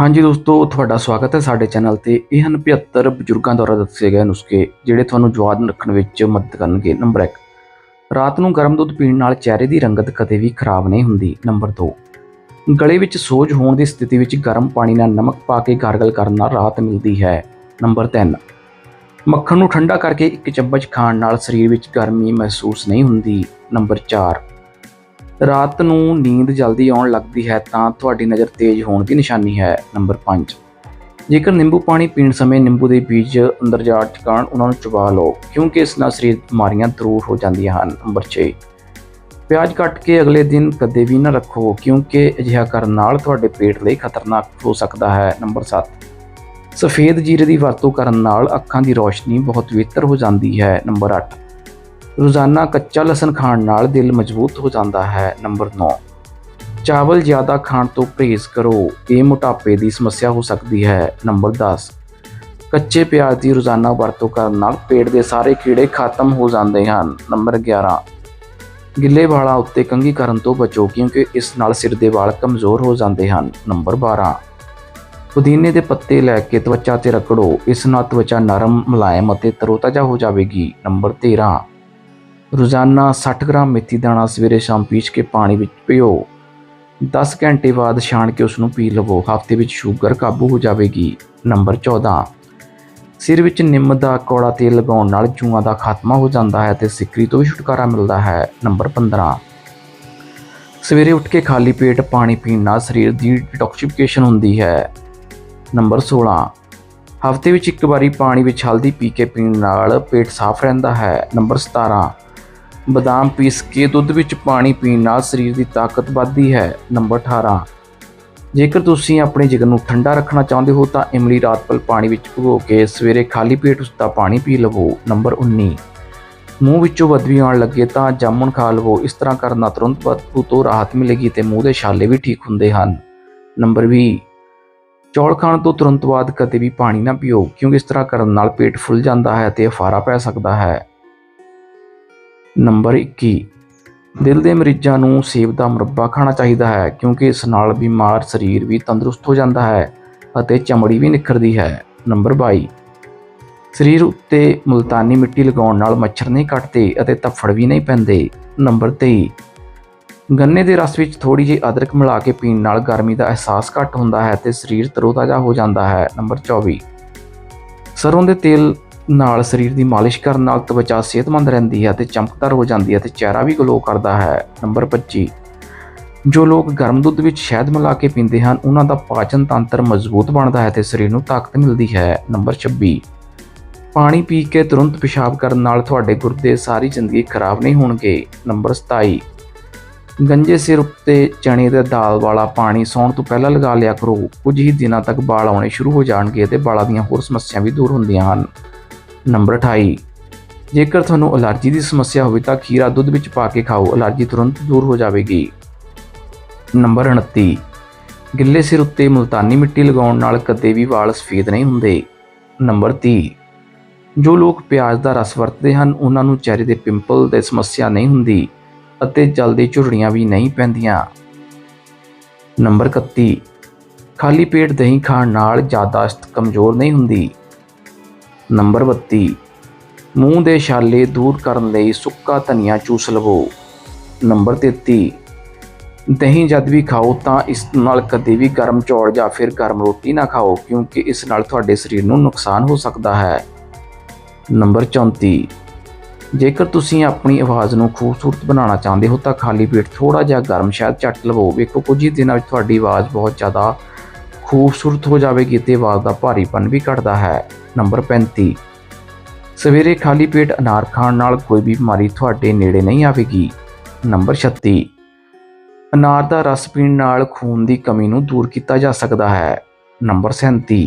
ਹਾਂਜੀ ਦੋਸਤੋ, ਤੁਹਾਡਾ ਸਵਾਗਤ ਹੈ ਸਾਡੇ ਚੈਨਲ ਤੇ। ਇਹ ਹਨ 75 ਬਜ਼ੁਰਗਾਂ ਦੁਆਰਾ ਦੱਸੇ ਗਏ ਨੁਸਖੇ, ਜਿਹੜੇ ਤੁਹਾਨੂੰ ਯਾਦ ਰੱਖਣ ਵਿੱਚ ਮਦਦ ਕਰਨਗੇ। ਨੰਬਰ 1 ਰਾਤ ਨੂੰ ਗਰਮ ਦੁੱਧ ਪੀਣ ਨਾਲ ਚਿਹਰੇ ਦੀ ਰੰਗਤ ਕਦੇ ਵੀ ਖਰਾਬ ਨਹੀਂ ਹੁੰਦੀ। ਨੰਬਰ 2 ਗਲੇ ਵਿੱਚ ਸੋਜ ਹੋਣ ਦੀ ਸਥਿਤੀ ਵਿੱਚ ਗਰਮ ਪਾਣੀ ਨਾਲ ਨਮਕ ਪਾ ਕੇ ਗਾਰਗਲ ਕਰਨ ਨਾਲ ਰਾਹਤ ਮਿਲਦੀ ਹੈ। ਨੰਬਰ 3 ਮੱਖਣ ਨੂੰ ਠੰਡਾ ਕਰਕੇ ਇੱਕ ਚਮਚ ਖਾਣ ਨਾਲ ਸਰੀਰ ਵਿੱਚ ਗਰਮੀ ਮਹਿਸੂਸ ਨਹੀਂ ਹੁੰਦੀ। ਨੰਬਰ 4 ਰਾਤ ਨੂੰ ਨੀਂਦ ਜਲਦੀ ਆਉਣ ਲੱਗਦੀ ਹੈ ਤਾਂ ਤੁਹਾਡੀ ਨਜ਼ਰ ਤੇਜ਼ ਹੋਣ ਦੀ ਨਿਸ਼ਾਨੀ ਹੈ, ਨੰਬਰ 5 ਜੇਕਰ ਨਿੰਬੂ ਪਾਣੀ ਪੀਣ ਸਮੇਂ ਨਿੰਬੂ ਦੇ ਬੀਜ ਅੰਦਰ ਜਾ ਟਿਕਾਣ ਉਹਨਾਂ ਨੂੰ ਚਬਾ ਲਓ, ਕਿਉਂਕਿ ਇਸ ਨਾਲ ਸਰੀਰ ਬਿਮਾਰੀਆਂ ਦੂਰ ਹੋ ਜਾਂਦੀਆਂ ਹਨ, ਨੰਬਰ 6 ਪਿਆਜ਼ ਕੱਟ ਕੇ ਅਗਲੇ ਦਿਨ ਕਦੇ ਵੀ ਨਾ ਰੱਖੋ, ਕਿਉਂਕਿ ਅਜਿਹਾ ਕਰਨ ਨਾਲ ਤੁਹਾਡੇ ਪੇਟ ਲਈ ਖਤਰਨਾਕ ਹੋ ਸਕਦਾ ਹੈ, ਨੰਬਰ 7 ਸਫੇਦ ਜੀਰੇ ਦੀ ਵਰਤੋਂ ਕਰਨ ਨਾਲ ਅੱਖਾਂ ਦੀ ਰੋਸ਼ਨੀ ਬਹੁਤ ਬਿਹਤਰ ਹੋ ਜਾਂਦੀ ਹੈ, ਨੰਬਰ 8 ਰੋਜ਼ਾਨਾ ਕੱਚਾ ਲਸਣ ਖਾਣ ਨਾਲ ਦਿਲ ਮਜ਼ਬੂਤ ਹੋ ਜਾਂਦਾ ਹੈ। ਨੰਬਰ 9 ਚਾਵਲ ਜ਼ਿਆਦਾ ਖਾਣ ਤੋਂ ਪਰਹੇਜ਼ ਕਰੋ। ਇਹ ਮੋਟਾਪੇ ਦੀ ਸਮੱਸਿਆ ਹੋ ਸਕਦੀ ਹੈ। ਨੰਬਰ 10 ਕੱਚੇ ਪਿਆਜ਼ ਦੀ ਰੋਜ਼ਾਨਾ ਵਰਤੋਂ ਕਰਨ ਨਾਲ ਪੇਟ ਦੇ ਸਾਰੇ ਕੀੜੇ ਖਤਮ ਹੋ ਜਾਂਦੇ ਹਨ। ਨੰਬਰ 11 ਗਿੱਲੇ ਵਾਲਾਂ ਉੱਤੇ ਕੰਘੀ ਕਰਨ ਤੋਂ ਬਚੋ, ਕਿਉਂਕਿ ਇਸ ਨਾਲ ਸਿਰ ਦੇ ਵਾਲ ਕਮਜ਼ੋਰ ਹੋ ਜਾਂਦੇ ਹਨ। ਨੰਬਰ 12 ਪੁਦੀਨੇ ਦੇ ਪੱਤੇ ਲੈ ਕੇ ਤਵਚਾ ਤੇ ਰਗੜੋ ਇਸ ਨਾਲ ਤਵਚਾ ਨਰਮ, ਮੁਲਾਇਮ ਅਤੇ ਤਰੋਤਾਜ਼ਾ ਹੋ ਜਾਵੇਗੀ। ਨੰਬਰ 13 ਰੋਜ਼ਾਨਾ 60 ਗ੍ਰਾਮ ਮੇਥੀ ਦਾਣਾ ਸਵੇਰੇ ਸ਼ਾਮ ਪੀਸ ਕੇ ਪਾਣੀ ਵਿੱਚ ਪੀਓ 10 ਘੰਟੇ ਬਾਅਦ ਛਾਣ ਕੇ ਉਸ ਨੂੰ ਪੀ ਲਵੋ। ਹਫ਼ਤੇ ਵਿੱਚ ਸ਼ੂਗਰ ਕਾਬੂ ਹੋ ਜਾਵੇਗੀ। ਨੰਬਰ 14 ਸਿਰ ਵਿੱਚ ਨਿੰਮ ਦਾ ਕੌੜਾ ਤੇਲ ਲਗਾਉਣ ਨਾਲ ਜੂਆਂ ਦਾ ਖਾਤਮਾ ਹੋ ਜਾਂਦਾ ਹੈ ਤੇ ਸਿਕਰੀ ਤੋਂ ਵੀ ਛੁਟਕਾਰਾ ਮਿਲਦਾ ਹੈ। ਨੰਬਰ 15 ਸਵੇਰੇ ਉੱਠ ਕੇ ਖਾਲੀ ਪੇਟ ਪਾਣੀ ਪੀਣ ਨਾਲ ਸਰੀਰ ਦੀ ਡਿਟੌਕਸੀਫਿਕੇਸ਼ਨ ਹੁੰਦੀ ਹੈ। ਨੰਬਰ 16 ਹਫ਼ਤੇ ਵਿੱਚ ਇੱਕ ਵਾਰੀ ਪਾਣੀ ਵਿੱਚ ਹਲਦੀ ਪੀ ਕੇ ਪੀਣ ਨਾਲ ਪੇਟ ਸਾਫ਼ ਰਹਿੰਦਾ ਹੈ। ਨੰਬਰ 17 ਬਦਾਮ ਪੀਸ ਕੇ ਦੁੱਧ ਵਿੱਚ ਪਾਣੀ ਪੀਣ ਨਾਲ ਸਰੀਰ ਦੀ ਤਾਕਤ ਵੱਧਦੀ ਹੈ। ਨੰਬਰ 18 ਜੇਕਰ ਤੁਸੀਂ ਆਪਣੇ ਜਿਗਰ ਨੂੰ ਠੰਡਾ ਰੱਖਣਾ ਚਾਹੁੰਦੇ ਹੋ ਤਾਂ ਇਮਲੀ ਰਾਤ ਭਰ ਪਾਣੀ ਵਿੱਚ ਭਿਗੋ ਕੇ ਸਵੇਰੇ ਖਾਲੀ ਪੇਟ ਉਸ ਦਾ ਪਾਣੀ ਪੀ ਲਵੋ। ਨੰਬਰ 19 ਮੂੰਹ ਵਿੱਚੋਂ ਬਦਬੂ ਆਉਣ ਲੱਗੇ ਤਾਂ ਜਾਮੁਨ ਖਾ ਲਵੋ। ਇਸ ਤਰ੍ਹਾਂ ਕਰਨ ਨਾਲ ਤੁਰੰਤ ਬਦਬੂ ਤੋਂ ਰਾਹਤ ਮਿਲੇਗੀ ਤੇ ਮੂੰਹ ਦੇ ਛਾਲੇ ਵੀ ਠੀਕ ਹੁੰਦੇ ਹਨ। ਨੰਬਰ 20 ਚੌਲ ਖਾਣ ਤੋਂ ਤੁਰੰਤ ਬਾਅਦ ਕਦੇ ਵੀ ਪਾਣੀ ਨਾ ਪੀਓ, ਕਿਉਂਕਿ ਇਸ ਤਰ੍ਹਾਂ ਕਰਨ ਨਾਲ ਪੇਟ ਫੁੱਲ ਜਾਂਦਾ ਹੈ ਤੇ ਅਫਾਰਾ ਪੈ ਸਕਦਾ ਹੈ। ਨੰਬਰ 21 ਦਿਲ ਦੇ ਮਰੀਜ਼ਾਂ ਨੂੰ ਸੇਬ ਦਾ ਮੁਰੱਬਾ ਖਾਣਾ ਚਾਹੀਦਾ ਹੈ ਕਿਉਂਕਿ ਇਸ ਨਾਲ ਬਿਮਾਰ ਸਰੀਰ ਵੀ ਤੰਦਰੁਸਤ ਹੋ ਜਾਂਦਾ ਹੈ ਅਤੇ ਚਮੜੀ ਵੀ ਨਿਖਰਦੀ ਹੈ। ਨੰਬਰ 22 ਸਰੀਰ ਉੱਤੇ ਮੁਲਤਾਨੀ ਮਿੱਟੀ ਲਗਾਉਣ ਨਾਲ ਮੱਛਰ ਨਹੀਂ ਕੱਟਦੇ ਅਤੇ ਧੱਫੜ ਵੀ ਨਹੀਂ ਪੈਂਦੇ। ਨੰਬਰ 23 ਗੰਨੇ ਦੇ ਰਸ ਵਿੱਚ ਥੋੜੀ ਜਿਹੀ ਅਦਰਕ ਮਿਲਾ ਕੇ ਪੀਣ ਨਾਲ ਗਰਮੀ ਦਾ ਅਹਿਸਾਸ ਘੱਟ ਹੁੰਦਾ ਹੈ ਤੇ ਸਰੀਰ ਤਰੋਤਾਜ਼ਾ ਹੋ ਜਾਂਦਾ ਹੈ। ਨੰਬਰ 24 ਸਰੋਂ ਦੇ ਤੇਲ ਨਾਲ ਸਰੀਰ ਦੀ ਮਾਲਿਸ਼ ਕਰਨ ਨਾਲ ਤਵਚਾ ਸਿਹਤਮੰਦ ਰਹਿੰਦੀ ਹੈ ਅਤੇ ਚਮਕਦਾਰ ਹੋ ਜਾਂਦੀ ਹੈ ਤੇ ਚਿਹਰਾ ਵੀ ਗਲੋ ਕਰਦਾ ਹੈ। ਨੰਬਰ 25 ਜੋ ਲੋਕ ਗਰਮ ਦੁੱਧ ਵਿੱਚ ਸ਼ਹਿਦ ਮਿਲਾ ਕੇ ਪੀਂਦੇ ਹਨ, ਉਹਨਾਂ ਦਾ ਪਾਚਨ ਤੰਤਰ ਮਜ਼ਬੂਤ ਬਣਦਾ ਹੈ ਤੇ ਸਰੀਰ ਨੂੰ ਤਾਕਤ ਮਿਲਦੀ ਹੈ। ਨੰਬਰ 26 ਪਾਣੀ ਪੀ ਕੇ ਤੁਰੰਤ ਪਿਸ਼ਾਬ ਕਰਨ ਨਾਲ ਤੁਹਾਡੇ ਗੁਰਦੇ ਸਾਰੀ ਜ਼ਿੰਦਗੀ ਖਰਾਬ ਨਹੀਂ ਹੋਣਗੇ। ਨੰਬਰ 27 ਗੰਜੇ ਸਿਰ ਉੱਤੇ ਚਣੇ ਦੇ ਦਾਲ ਵਾਲਾ ਪਾਣੀ ਸੌਣ ਤੋਂ ਪਹਿਲਾਂ ਲਗਾ ਲਿਆ ਕਰੋ। ਕੁਝ ਹੀ ਦਿਨਾਂ ਤੱਕ ਵਾਲ ਆਉਣੇ ਸ਼ੁਰੂ ਹੋ ਜਾਣਗੇ ਤੇ ਵਾਲਾਂ ਦੀਆਂ ਹੋਰ ਸਮੱਸਿਆਵਾਂ ਵੀ ਦੂਰ ਹੁੰਦੀਆਂ ਹਨ। ਨੰਬਰ 28 ਜੇਕਰ ਤੁਹਾਨੂੰ ਅਲਰਜੀ ਦੀ ਸਮੱਸਿਆ ਹੋਵੇ ਤਾਂ ਖੀਰਾ ਦੁੱਧ ਵਿੱਚ ਪਾ ਕੇ ਖਾਓ, ਅਲਰਜੀ ਤੁਰੰਤ ਦੂਰ ਹੋ ਜਾਵੇਗੀ। ਨੰਬਰ 29 ਗਿੱਲੇ ਸਿਰ ਉੱਤੇ ਮੁਲਤਾਨੀ ਮਿੱਟੀ ਲਗਾਉਣ ਨਾਲ ਕਦੇ ਵੀ ਵਾਲ ਸਫੇਦ ਨਹੀਂ ਹੁੰਦੇ। ਨੰਬਰ 30 ਜੋ ਲੋਕ ਪਿਆਜ਼ ਦਾ ਰਸ ਵਰਤਦੇ ਹਨ, ਉਹਨਾਂ ਨੂੰ ਚਿਹਰੇ ਦੇ ਪਿੰਪਲ ਦੇ ਸਮੱਸਿਆ ਨਹੀਂ ਹੁੰਦੀ ਅਤੇ ਜਲਦੀ ਝੁਰੜੀਆਂ ਵੀ ਨਹੀਂ ਪੈਂਦੀਆਂ। ਨੰਬਰ 31 ਖਾਲੀ ਪੇਟ ਦਹੀਂ ਖਾਣ ਨਾਲ ਯਾਦਾਸ਼ਤ ਕਮਜ਼ੋਰ ਨਹੀਂ ਹੁੰਦੀ। ਨੰਬਰ 32 ਮੂੰਹ ਦੇ ਛਾਲੇ ਦੂਰ ਕਰਨ ਲਈ ਸੁੱਕਾ ਧਨੀਆ ਚੂਸ ਲਵੋ। ਨੰਬਰ 33 ਦਹੀਂ ਜਦ ਵੀ ਖਾਓ ਤਾਂ ਇਸ ਨਾਲ ਕਦੇ ਵੀ ਗਰਮ ਚੌਲ ਜਾਂ ਫਿਰ ਗਰਮ ਰੋਟੀ ਨਾ ਖਾਓ, ਕਿਉਂਕਿ ਇਸ ਨਾਲ ਤੁਹਾਡੇ ਸਰੀਰ ਨੂੰ ਨੁਕਸਾਨ ਹੋ ਸਕਦਾ ਹੈ। ਨੰਬਰ 34 ਜੇਕਰ ਤੁਸੀਂ ਆਪਣੀ ਆਵਾਜ਼ ਨੂੰ ਖੂਬਸੂਰਤ ਬਣਾਉਣਾ ਚਾਹੁੰਦੇ ਹੋ ਤਾਂ ਖਾਲੀ ਪੇਟ ਥੋੜਾ ਜਿਹਾ ਗਰਮ ਸ਼ਹਿਦ ਚੱਟ ਲਵੋ। ਵੇਖੋ ਕੁਝ ਹੀ ਦਿਨਾਂ ਵਿੱਚ ਤੁਹਾਡੀ ਆਵਾਜ਼ ਬਹੁਤ ਜ਼ਿਆਦਾ ਖੂਬਸੂਰਤ ਹੋ ਜਾਵੇਗੀ ਤੇ ਆਵਾਜ਼ ਦਾ ਭਾਰੀਪਨ ਵੀ ਘਟਦਾ ਹੈ। ਨੰਬਰ 35 ਸਵੇਰੇ ਖਾਲੀ ਪੇਟ ਅਨਾਰ ਖਾਣ ਨਾਲ ਕੋਈ ਵੀ ਬਿਮਾਰੀ ਤੁਹਾਡੇ ਨੇੜੇ ਨਹੀਂ ਆਵੇਗੀ। ਨੰਬਰ 36 ਅਨਾਰ ਦਾ ਰਸ ਪੀਣ ਨਾਲ ਖੂਨ ਦੀ ਕਮੀ ਨੂੰ ਦੂਰ ਕੀਤਾ ਜਾ ਸਕਦਾ ਹੈ। ਨੰਬਰ 37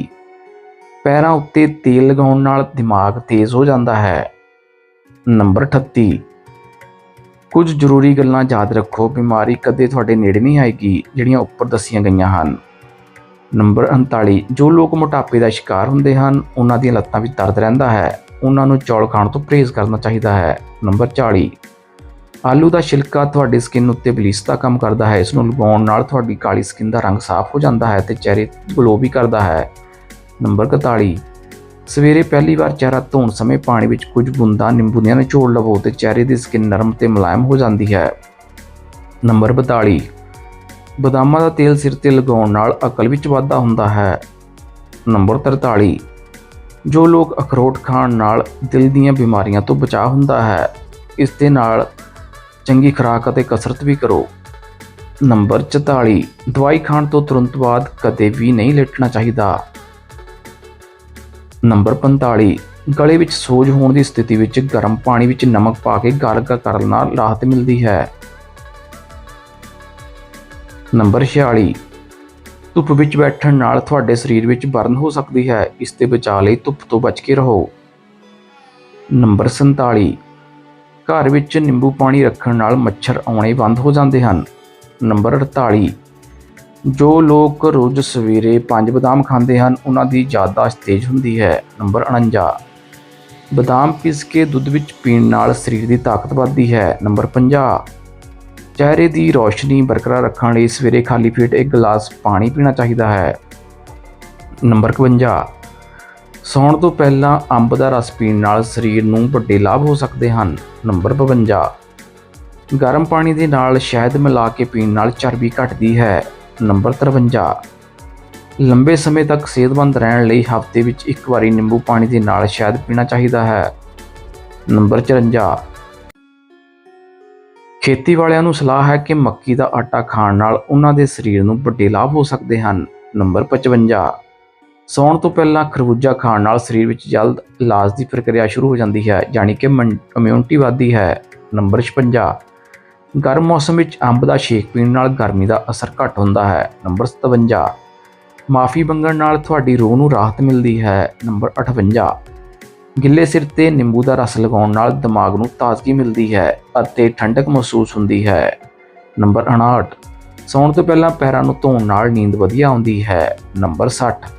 ਪੈਰਾਂ ਉੱਤੇ ਤੇਲ ਲਗਾਉਣ ਨਾਲ ਦਿਮਾਗ ਤੇਜ਼ ਹੋ ਜਾਂਦਾ ਹੈ। ਨੰਬਰ 38 ਕੁਝ ਜ਼ਰੂਰੀ ਗੱਲਾਂ ਯਾਦ ਰੱਖੋ, ਬਿਮਾਰੀ ਕਦੇ ਤੁਹਾਡੇ ਨੇੜੇ ਨਹੀਂ ਆਏਗੀ, ਜਿਹੜੀਆਂ ਉੱਪਰ ਦੱਸੀਆਂ ਗਈਆਂ ਹਨ। ਨੰਬਰ 39 ਜੋ ਲੋਕ ਮੋਟਾਪੇ ਦਾ ਸ਼ਿਕਾਰ ਹੁੰਦੇ ਹਨ, ਉਹਨਾਂ ਦੀਆਂ ਲੱਤਾਂ ਵਿੱਚ ਦਰਦ ਰਹਿੰਦਾ ਹੈ। ਉਹਨਾਂ ਨੂੰ ਚੌਲ ਖਾਣ ਤੋਂ ਪਰਹੇਜ਼ ਕਰਨਾ ਚਾਹੀਦਾ ਹੈ। ਨੰਬਰ 40 ਆਲੂ ਦਾ ਛਿਲਕਾ ਤੁਹਾਡੀ ਸਕਿਨ ਉੱਤੇ ਬਲੀਚ ਦਾ ਕੰਮ ਕਰਦਾ ਹੈ। ਇਸ ਨੂੰ ਲਗਾਉਣ ਨਾਲ ਤੁਹਾਡੀ ਕਾਲੀ ਸਕਿਨ ਦਾ ਰੰਗ ਸਾਫ਼ ਹੋ ਜਾਂਦਾ ਹੈ ਤੇ ਚਿਹਰੇ ਗਲੋ ਵੀ ਕਰਦਾ ਹੈ। ਨੰਬਰ 41 ਸਵੇਰੇ ਪਹਿਲੀ ਵਾਰ ਚਿਹਰਾ ਧੋਣ ਸਮੇਂ ਪਾਣੀ ਵਿੱਚ ਕੁਝ ਬੂੰਦਾਂ ਨਿੰਬੂ ਦੀਆਂ ਨਿਚੋੜ ਲਵੋ ਤੇ ਚਿਹਰੇ ਦੀ ਸਕਿਨ ਨਰਮ ਤੇ ਮੁਲਾਇਮ ਹੋ ਜਾਂਦੀ ਹੈ। ਨੰਬਰ 42 ਬਦਾਮਾਂ ਦਾ ਤੇਲ ਸਿਰ ਤੇ ਲਗਾਉਣ ਨਾਲ ਅਕਲ ਵਿੱਚ ਵਾਧਾ ਹੁੰਦਾ ਹੈ। ਨੰਬਰ 43 ਜੋ ਲੋਕ ਅਖਰੋਟ ਖਾਣ ਨਾਲ ਦਿਲ ਦੀਆਂ ਬਿਮਾਰੀਆਂ ਤੋਂ ਬਚਾਅ ਹੁੰਦਾ ਹੈ, ਇਸ ਦੇ ਨਾਲ ਚੰਗੀ ਖੁਰਾਕ ਅਤੇ ਕਸਰਤ ਵੀ ਕਰੋ। ਨੰਬਰ 44 ਦਵਾਈ ਖਾਣ ਤੋਂ ਤੁਰੰਤ ਬਾਅਦ ਕਦੇ ਵੀ ਨਹੀਂ ਲੇਟਣਾ ਚਾਹੀਦਾ। ਨੰਬਰ 45 ਗਲੇ ਵਿੱਚ ਸੋਜ ਹੋਣ ਦੀ ਸਥਿਤੀ ਵਿੱਚ ਗਰਮ ਪਾਣੀ ਵਿੱਚ ਨਮਕ ਪਾ ਕੇ ਗਾਰਗਲ ਕਰਨ ਨਾਲ ਰਾਹਤ ਮਿਲਦੀ ਹੈ। ਨੰਬਰ 46 ਧੁੱਪ ਵਿੱਚ ਬੈਠਣ ਨਾਲ ਤੁਹਾਡੇ ਸਰੀਰ ਵਿੱਚ ਬਰਨ ਹੋ ਸਕਦੀ ਹੈ। ਇਸ ਤੇ ਬਚਾਅ ਲਈ ਧੁੱਪ ਤੋਂ ਬਚ ਕੇ ਰਹੋ। ਨੰਬਰ 47 ਘਰ ਵਿੱਚ ਨਿੰਬੂ ਪਾਣੀ ਰੱਖਣ ਨਾਲ ਮੱਛਰ ਆਉਣੇ ਬੰਦ ਹੋ ਜਾਂਦੇ ਹਨ। ਨੰਬਰ 48 ਜੋ ਲੋਕ ਰੋਜ਼ ਸਵੇਰੇ ਪੰਜ ਬਦਾਮ ਖਾਂਦੇ ਹਨ, ਉਹਨਾਂ ਦੀ ਯਾਦਦਾਸ਼ਤ ਤੇਜ਼ ਹੁੰਦੀ ਹੈ। ਨੰਬਰ 49 ਬਦਾਮ ਪੀਸ ਕੇ ਦੁੱਧ ਵਿੱਚ ਪੀਣ ਨਾਲ ਸਰੀਰ ਦੀ ਤਾਕਤ ਵੱਧਦੀ ਹੈ। ਨੰਬਰ 50 ਚਿਹਰੇ ਦੀ ਰੌਸ਼ਨੀ ਬਰਕਰਾਰ ਰੱਖਣ ਲਈ ਸਵੇਰੇ ਖਾਲੀ ਪੇਟ ਇੱਕ ਗਲਾਸ ਪਾਣੀ ਪੀਣਾ ਚਾਹੀਦਾ ਹੈ। ਨੰਬਰ 51 ਸੌਣ ਤੋਂ ਪਹਿਲਾਂ ਅੰਬ ਦਾ ਰਸ ਪੀਣ ਨਾਲ ਸਰੀਰ ਨੂੰ ਵੱਡੇ ਲਾਭ ਹੋ ਸਕਦੇ ਹਨ। ਨੰਬਰ 52 ਗਰਮ ਪਾਣੀ ਦੇ ਨਾਲ ਸ਼ਹਿਦ ਮਿਲਾ ਕੇ ਪੀਣ ਨਾਲ ਚਰਬੀ ਘਟਦੀ ਹੈ। ਨੰਬਰ 53 ਲੰਬੇ ਸਮੇਂ ਤੱਕ ਸਿਹਤਮੰਦ ਰਹਿਣ ਲਈ ਹਫ਼ਤੇ ਵਿੱਚ ਇੱਕ ਵਾਰੀ ਨਿੰਬੂ ਪਾਣੀ ਦੇ ਨਾਲ ਸ਼ਹਿਦ ਪੀਣਾ ਚਾਹੀਦਾ ਹੈ। ਨੰਬਰ 54 ਖੇਤੀ ਵਾਲਿਆਂ ਨੂੰ ਸਲਾਹ ਹੈ ਕਿ ਮੱਕੀ ਦਾ ਆਟਾ ਖਾਣ ਨਾਲ ਉਹਨਾਂ ਦੇ ਸਰੀਰ ਨੂੰ ਵੱਡੇ ਲਾਭ ਹੋ ਸਕਦੇ ਹਨ। ਨੰਬਰ 55 ਸੌਣ ਤੋਂ ਪਹਿਲਾਂ ਖਰਬੂਜਾ ਖਾਣ ਨਾਲ ਸਰੀਰ ਵਿੱਚ ਜਲਦ ਇਲਾਜ ਦੀ ਪ੍ਰਕਿਰਿਆ ਸ਼ੁਰੂ ਹੋ ਜਾਂਦੀ ਹੈ, ਯਾਨੀ ਕਿ ਇਮਿਊਨਿਟੀ ਵਧਦੀ ਹੈ। ਨੰਬਰ 56 ਗਰਮ ਮੌਸਮ ਵਿੱਚ ਅੰਬ ਦਾ ਸ਼ੇਕ ਪੀਣ ਨਾਲ ਗਰਮੀ ਦਾ ਅਸਰ ਘੱਟ ਹੁੰਦਾ ਹੈ। ਨੰਬਰ 57 ਮਾਫੀ ਮੰਗਣ ਨਾਲ ਤੁਹਾਡੀ ਰੂਹ ਨੂੰ ਰਾਹਤ ਮਿਲਦੀ ਹੈ। ਨੰਬਰ 58 ਗਿੱਲੇ ਸਿਰ ਤੇ ਨਿੰਬੂ ਦਾ ਰਸ ਲਗਾਉਣ ਨਾਲ ਦਿਮਾਗ ਨੂੰ ਤਾਜ਼ਗੀ ਮਿਲਦੀ ਹੈ ਅਤੇ ਠੰਡਕ ਮਹਿਸੂਸ ਹੁੰਦੀ ਹੈ। ਨੰਬਰ 59 ਸੌਣ ਤੋਂ ਪਹਿਲਾਂ ਪੈਰਾਂ ਨੂੰ ਧੋਣ ਨਾਲ ਨੀਂਦ ਵਧੀਆ ਆਉਂਦੀ ਹੈ। ਨੰਬਰ 60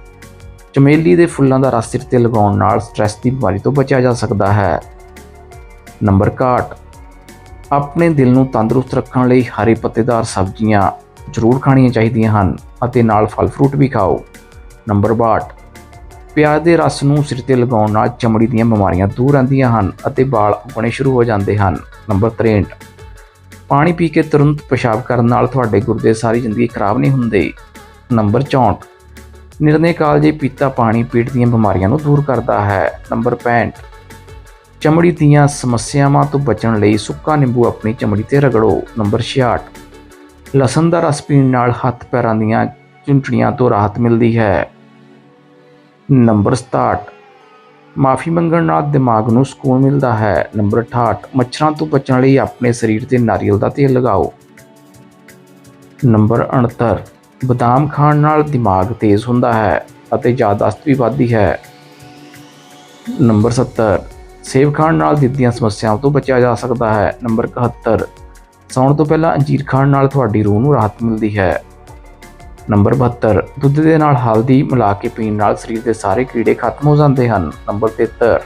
ਚਮੇਲੀ ਦੇ ਫੁੱਲਾਂ ਦਾ ਰਸ ਸਿਰ ਤੇ ਲਗਾਉਣ ਨਾਲ ਸਟ੍ਰੈਸ ਦੀ ਬਿਮਾਰੀ ਤੋਂ ਬਚਿਆ ਜਾ ਸਕਦਾ ਹੈ। ਨੰਬਰ 61 ਆਪਣੇ ਦਿਲ ਨੂੰ ਤੰਦਰੁਸਤ ਰੱਖਣ ਲਈ ਹਰੇ ਪੱਤੇਦਾਰ ਸਬਜ਼ੀਆਂ ਜ਼ਰੂਰ ਖਾਣੀਆਂ ਚਾਹੀਦੀਆਂ ਹਨ ਅਤੇ ਨਾਲ ਫਲ ਫਰੂਟ ਵੀ ਖਾਓ। ਨੰਬਰ 62 ਪਿਆਜ਼ ਦੇ ਰਸ ਨੂੰ ਸਿਰ ਤੇ ਲਗਾਉਣ ਨਾਲ ਚਮੜੀ ਦੀਆਂ ਬਿਮਾਰੀਆਂ ਦੂਰ ਰਹਿੰਦੀਆਂ ਹਨ ਅਤੇ ਵਾਲ ਉਗਣੇ ਸ਼ੁਰੂ ਹੋ ਜਾਂਦੇ ਹਨ। ਨੰਬਰ 63 ਪਾਣੀ ਪੀ ਕੇ ਤੁਰੰਤ ਪਿਸ਼ਾਬ ਕਰਨ ਨਾਲ ਤੁਹਾਡੇ ਗੁਰਦੇ ਸਾਰੀ ਜ਼ਿੰਦਗੀ ਖਰਾਬ ਨਹੀਂ ਹੁੰਦੇ। ਨੰਬਰ 64 ਨਿਰਣੇ ਕਾਲਜੇ ਪੀਤਾ ਪਾਣੀ ਪੇਟ ਦੀਆਂ ਬਿਮਾਰੀਆਂ ਨੂੰ ਦੂਰ ਕਰਦਾ ਹੈ। ਨੰਬਰ 65 ਚਮੜੀ ਦੀਆਂ ਸਮੱਸਿਆਵਾਂ ਤੋਂ ਬਚਣ ਲਈ ਸੁੱਕਾ ਨਿੰਬੂ ਆਪਣੀ ਚਮੜੀ ਤੇ ਰਗੜੋ। ਨੰਬਰ 66 ਲਸਣ ਦਾ ਰਸ ਪੀਣ ਨਾਲ ਹੱਥ ਪੈਰਾਂ ਦੀਆਂ ਚੁੰਟੜੀਆਂ ਤੋਂ ਰਾਹਤ ਮਿਲਦੀ ਹੈ। ਨੰਬਰ 67 ਮਾਫੀ ਮੰਗਣ ਨਾਲ ਦਿਮਾਗ ਨੂੰ ਸਕੂਨ ਮਿਲਦਾ ਹੈ। ਨੰਬਰ 68 ਮੱਛਰਾਂ ਤੋਂ ਬਚਣ ਲਈ ਆਪਣੇ ਸਰੀਰ ਤੇ ਨਾਰੀਅਲ ਦਾ ਤੇਲ ਲਗਾਓ। ਨੰਬਰ 69 ਬਦਾਮ ਖਾਣ ਨਾਲ ਦਿਮਾਗ ਤੇਜ਼ ਹੁੰਦਾ ਹੈ ਅਤੇ ਯਾਦਾਸ਼ਤ ਵੀ ਵੱਧਦੀ ਹੈ। ਨੰਬਰ 70 ਸੇਬ ਖਾਣ ਨਾਲ ਦਿਲ ਦੀਆਂ ਸਮੱਸਿਆਵਾਂ ਤੋਂ ਬਚਿਆ ਜਾ ਸਕਦਾ ਹੈ। ਨੰਬਰ 71 ਸੌਣ ਤੋਂ ਪਹਿਲਾਂ ਅੰਜੀਰ ਖਾਣ ਨਾਲ ਤੁਹਾਡੀ ਰੂਹ ਨੂੰ ਰਾਹਤ ਮਿਲਦੀ ਹੈ। ਨੰਬਰ 72 ਦੁੱਧ ਦੇ ਨਾਲ ਹਲਦੀ ਮਿਲਾ ਕੇ ਪੀਣ ਨਾਲ ਸਰੀਰ ਦੇ ਸਾਰੇ ਕੀੜੇ ਖਤਮ ਹੋ ਜਾਂਦੇ ਹਨ। ਨੰਬਰ 73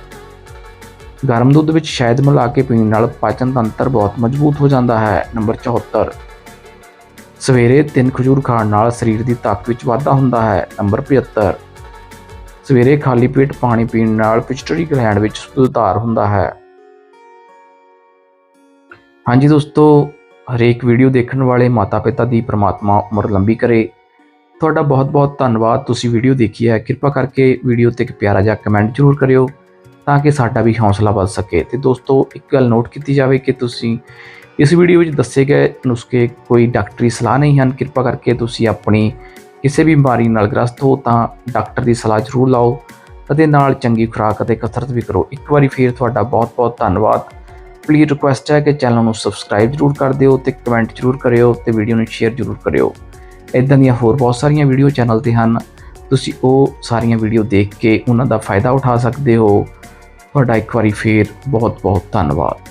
ਗਰਮ ਦੁੱਧ ਵਿੱਚ ਸ਼ਹਿਦ ਮਿਲਾ ਕੇ ਪੀਣ ਨਾਲ ਪਾਚਨ ਤੰਤਰ ਬਹੁਤ ਮਜ਼ਬੂਤ ਹੋ ਜਾਂਦਾ ਹੈ। ਨੰਬਰ 74 ਸਵੇਰੇ ਤਿੰਨ ਖਜੂਰ ਖਾਣ ਨਾਲ ਸਰੀਰ ਦੀ ਤਾਕਤ ਵਿੱਚ ਵਾਧਾ ਹੁੰਦਾ ਹੈ। ਨੰਬਰ 75 ਸਵੇਰੇ ਖਾਲੀ ਪੇਟ ਪਾਣੀ ਪੀਣ ਨਾਲ ਪਿਚਟਰੀ ਗਲੈਂਡ ਵਿੱਚ ਸੁਧਾਰ ਹੁੰਦਾ ਹੈ। ਹਾਂਜੀ ਦੋਸਤੋ, ਹਰੇਕ ਵੀਡੀਓ ਦੇਖਣ ਵਾਲੇ ਮਾਤਾ-ਪਿਤਾ ਦੀ ਪ੍ਰਮਾਤਮਾ ਉਮਰ ਲੰਬੀ ਕਰੇ। ਤੁਹਾਡਾ ਬਹੁਤ-ਬਹੁਤ ਧੰਨਵਾਦ। ਤੁਸੀਂ ਵੀਡੀਓ ਦੇਖੀ ਹੈ, ਕਿਰਪਾ ਕਰਕੇ ਵੀਡੀਓ ਤੇ ਇੱਕ ਪਿਆਰਾ ਜਿਹਾ ਕਮੈਂਟ ਜ਼ਰੂਰ ਕਰਿਓ ਤਾਂ ਕਿ ਸਾਡਾ ਵੀ ਹੌਸਲਾ ਵੱਧ ਸਕੇ। ਤੇ ਦੋਸਤੋ, ਇੱਕ ਗੱਲ ਨੋਟ ਕੀਤੀ ਜਾਵੇ ਕਿ ਤੁਸੀਂ ਇਸ ਵੀਡੀਓ ਵਿੱਚ ਦੱਸੇ ਗਏ ਨੁਸਖੇ ਕੋਈ ਡਾਕਟਰੀ ਸਲਾਹ ਨਹੀਂ ਹਨ। ਕਿਰਪਾ ਕਰਕੇ ਤੁਸੀਂ ਆਪਣੀ ਕਿਸੇ ਵੀ ਬਿਮਾਰੀ ਨਾਲ ਗ੍ਰਸਤ ਹੋ ਤਾਂ ਡਾਕਟਰ ਦੀ ਸਲਾਹ ਜ਼ਰੂਰ ਲਓ ਅਤੇ ਨਾਲ ਚੰਗੀ ਖੁਰਾਕ ਅਤੇ ਕਸਰਤ ਵੀ ਕਰੋ। ਇੱਕ ਵਾਰੀ ਫੇਰ ਤੁਹਾਡਾ ਬਹੁਤ-ਬਹੁਤ ਧੰਨਵਾਦ। ਪਲੀਜ਼ ਰਿਕੁਐਸਟ ਹੈ ਕਿ ਚੈਨਲ ਨੂੰ ਸਬਸਕ੍ਰਾਈਬ ਜ਼ਰੂਰ ਕਰ ਦਿਓ ਤੇ ਕਮੈਂਟ ਜ਼ਰੂਰ ਕਰਿਓ ਤੇ ਵੀਡੀਓ ਨੂੰ ਸ਼ੇਅਰ ਜ਼ਰੂਰ ਕਰਿਓ। ਇਦਾਂ ਦੀਆਂ ਹੋਰ ਬਹੁਤ ਸਾਰੀਆਂ ਵੀਡੀਓ ਚੈਨਲ ਤੇ ਹਨ। ਤੁਸੀਂ ਉਹ ਸਾਰੀਆਂ ਵੀਡੀਓ ਦੇਖ ਕੇ ਉਹਨਾਂ ਦਾ ਫਾਇਦਾ ਉਠਾ ਸਕਦੇ ਹੋ। ਤੁਹਾਡਾ ਇੱਕ ਵਾਰੀ ਫੇਰ ਬਹੁਤ ਬਹੁਤ ਧੰਨਵਾਦ।